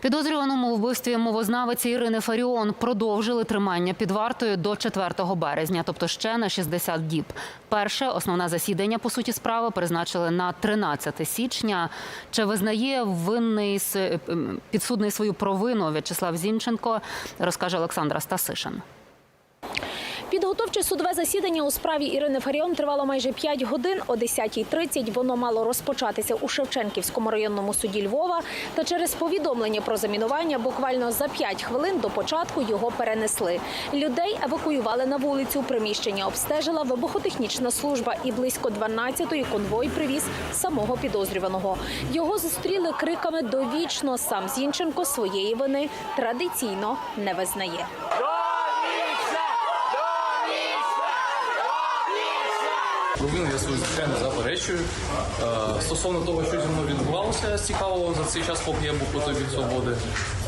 Підозрюваному у вбивстві мовознавиці Ірини Фаріон продовжили тримання під вартою до 4 березня, тобто ще на 60 діб. Перше основне засідання по суті справи призначили на 13 січня. Чи визнає винний ем, підсудний свою провину В'ячеслав Зінченко, розкаже Олександра Стасишин. Підготовче судове засідання у справі Ірини Фаріон тривало майже 5 годин. О 10.30 воно мало розпочатися у Шевченківському районному суді Львова. Та через повідомлення про замінування буквально за 5 хвилин до початку його перенесли. Людей евакуювали на вулицю. Приміщення обстежила вибухотехнічна служба і близько 12-ї конвой привіз самого підозрюваного. Його зустріли криками довічно. Сам Зінченко своєї вини традиційно не визнає. Провину я свою звичайно заперечую. Е, Стосовно того, що зі мною відбувалося цікавого за цей час, поки я був по той бік свободи.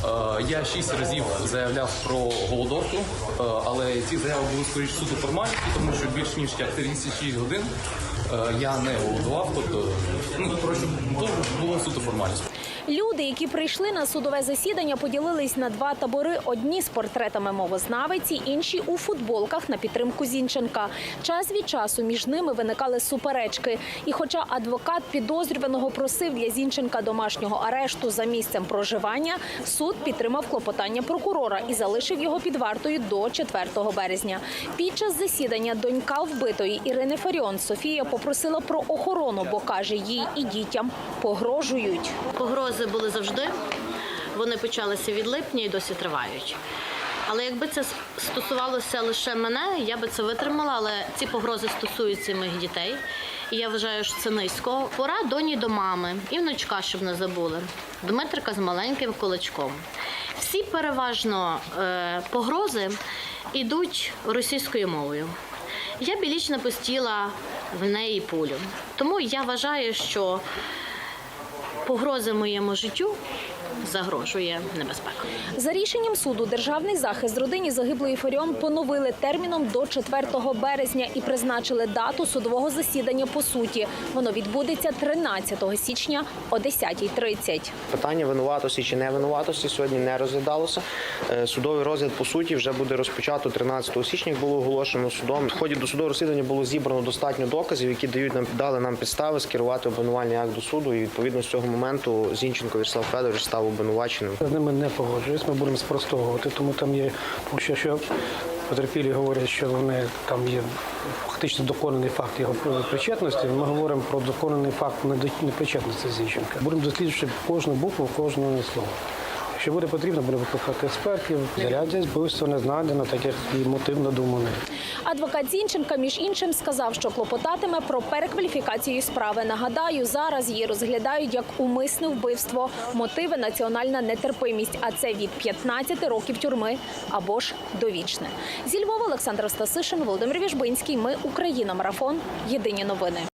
е, Я шість разів заявляв про голодовку, е, але ці заяви були скоріше суто формальні, тому що більш ніж як 36 годин я не голодував. Тобто, ну то було суто формальність. Люди, які прийшли на судове засідання, поділились на два табори: одні з портретами мовознавиці, інші у футболках на підтримку Зінченка. Час від часу між ними виникали суперечки. І, хоча адвокат підозрюваного просив для Зінченка домашнього арешту за місцем проживання, суд підтримав клопотання прокурора і залишив його під вартою до 4 березня. Під час засідання донька вбитої Ірини Фаріон Софія попросила про охорону, бо каже, їй і дітям погрожують. Погрози були завжди. Вони почалися від липня і досі тривають. Але якби це стосувалося лише мене, я би це витримала. Але ці погрози стосуються моїх дітей. І я вважаю, що це низько. Пора доні до мами і внучка, щоб не забули. Дмитрика з маленьким кулачком. Всі переважно е, погрози йдуть російською мовою. Я білічно пустіла в неї пулю. Тому я вважаю, що погрози моєму життю загрожує небезпека. За рішенням суду державний захист родині загиблої Фаріон поновили терміном до 4 березня і призначили дату судового засідання по суті. Воно відбудеться 13 січня о 10.30. Питання винуватості чи невинуватості сьогодні не розглядалося. Е, Судовий розгляд по суті вже буде розпочато 13 січня, як було оголошено судом. В ході досудового розслідування було зібрано достатньо доказів, які дають нам дали нам підстави скерувати обвинувальний акт до суду. І відповідно з цього моменту Зінченко Вячеслав Федорович став обвинуваченим. З ними не погоджуюсь, ми будемо спростовувати, тому там є, що, що потерпілі говорять, що вони там є фактично доконаний факт його причетності. Ми говоримо про доконаний факт непричетності Зінченка. Будемо досліджувати кожну букву, кожне слово. Якщо буде потрібно, буде викликати експертів. Заряддя вбивства не знайдено, так як і мотив надуманий. Адвокат Зінченка, між іншим, сказав, що клопотатиме про перекваліфікацію справи. Нагадаю, зараз її розглядають як умисне вбивство, мотиви національна нетерпимість, а це від 15 років тюрми або ж довічне. Зі Львова Олександр Стасишин, Володимир Віжбинський. Ми Україна. Марафон. Єдині новини.